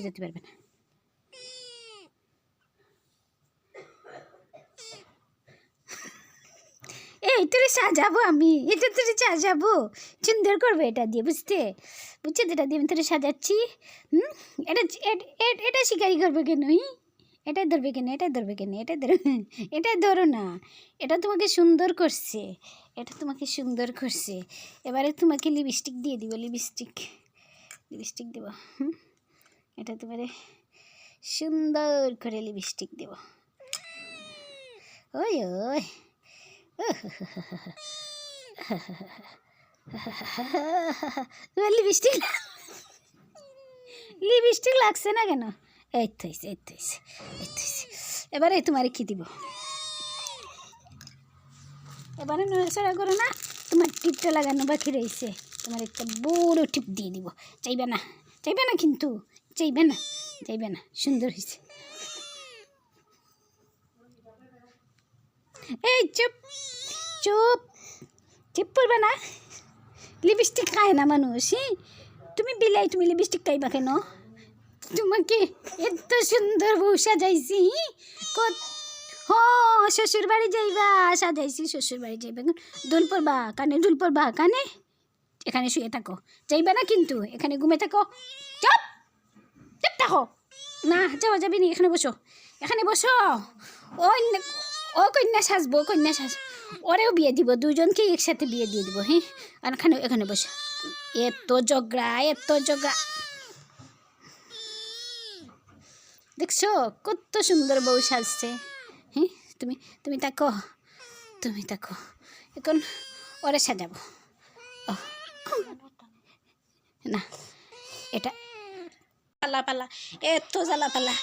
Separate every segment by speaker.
Speaker 1: যেতে পারবে না এই, তোরে সাজাবো আমি। এটা তোরে সাজাবো। সুন্দর করব এটা দিয়ে, বুঝতে? বুঝছে এটা দিয়ে আমি তোরে সাজাচ্ছি? হুম? এট- এটা শিকারি করবে কেন? এটাই ধরবে কেন? এটাই ধরবে কেন? এটাই ধরবে এটাই ধরো না। এটা তোমাকে সুন্দর করছে। এটা তোমাকে সুন্দর করছে। এবারে তোমাকে লিপস্টিক দিয়ে দিব লিপস্টিক লিপস্টিক দেব, হুম? এটা তোমারে সুন্দর করে লিপস্টিক দেব। ওই ওই। লিপস্টিক লিপস্টিক লাগছে না কেন? এই তো এই তো এই তো। এবারে তোমারে কি দিব? এবারে নড়াচড়া করো না, তোমার টিপটা লাগানো বাকি রয়েছে। তোমার একটা বড় টিপ দিয়ে দিব। চাইবে না চাইবে না কিন্তু। চাইবে না চাইবে না, সুন্দর হয়েছে এই চুপ চুপ চুপ পড়বে না। লিপস্টিক খায় না মানুষ, হি? তুমি বিলাই, তুমি লিপস্টিক খাইবা কেন? তোমাকে এত সুন্দর বউ সাজাইছি কত হ শ্বশুর বাড়ি যাইবা, সাজাইছি শ্বশুর বাড়ি যাইবা দুল পরবা, কানে দুল পরবা, কানে? এখানে শুয়ে থাকো। যাইবা না কিন্তু, এখানে ঘুমে থাকো। চুপ! থাকো না যাওয়া যাবি নি, এখানে বসো। এখানে বসো। ও ন- ও কন্যা সাজবো কন্যা সাজ। ওরেও বিয়ে দিব দুজনকে একসাথে বিয়ে দিয়ে দিব হ্যাঁ? আর এখানে এখানে বসো। এত জগড়া এত জগড়া দেখছ? কত সুন্দর বউ সাজছে হ্যাঁ? তুমি তুমি তাকো তুমি তাকো এখন ওরে সাজাবো। না, এটা পালা পালা, এত জ্বালা পালা।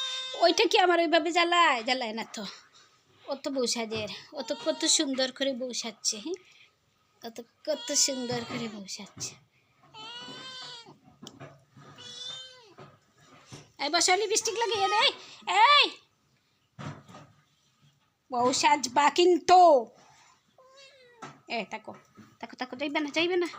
Speaker 1: ওইটা কি আমার ওইভাবে জ্বালায়? জ্বালায় না তো। ও তো বউ সাজের ও তো কত সুন্দর করে বউ সাজছে হ্যাঁ? কত কত সুন্দর করে বউ সাজছে এই বসো লিপস্টিক লাগিয়ে দেয় এই! বউ সাজবা কিন্তু এ, তাকো তাকো তাকো, যাইবে না যাইবে না।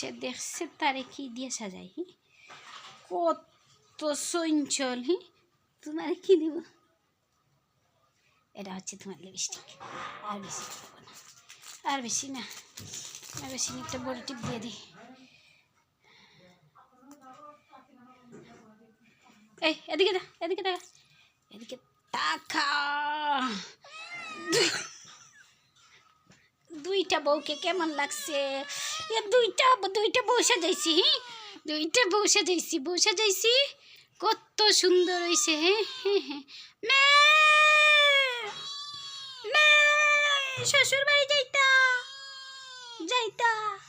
Speaker 1: সে দেখছে তারে কি দিয়ে সাজাই, হি? কত সঞ্চল হি? তোমার কি দিব? এটা হচ্ছে তোমার লিপস্টিক আর বেশি দেবো না। আর বেশি না। আর বেশি একটা বড় টিপ দিয়ে দিই এই, এদিকে এদিকে এদিকে তাকা। দুইটা বউকে কেমন লাগছে? এ দুইটা দুইটা বসে যাইছি হ্যাঁ? দুইটা বসে যাইছি বসে যাইছি কত সুন্দর হয়েছে হ্যাঁ? হ্যাঁ হ্যাঁ। শ্বশুর বাড়ি যাইতা যাইতা।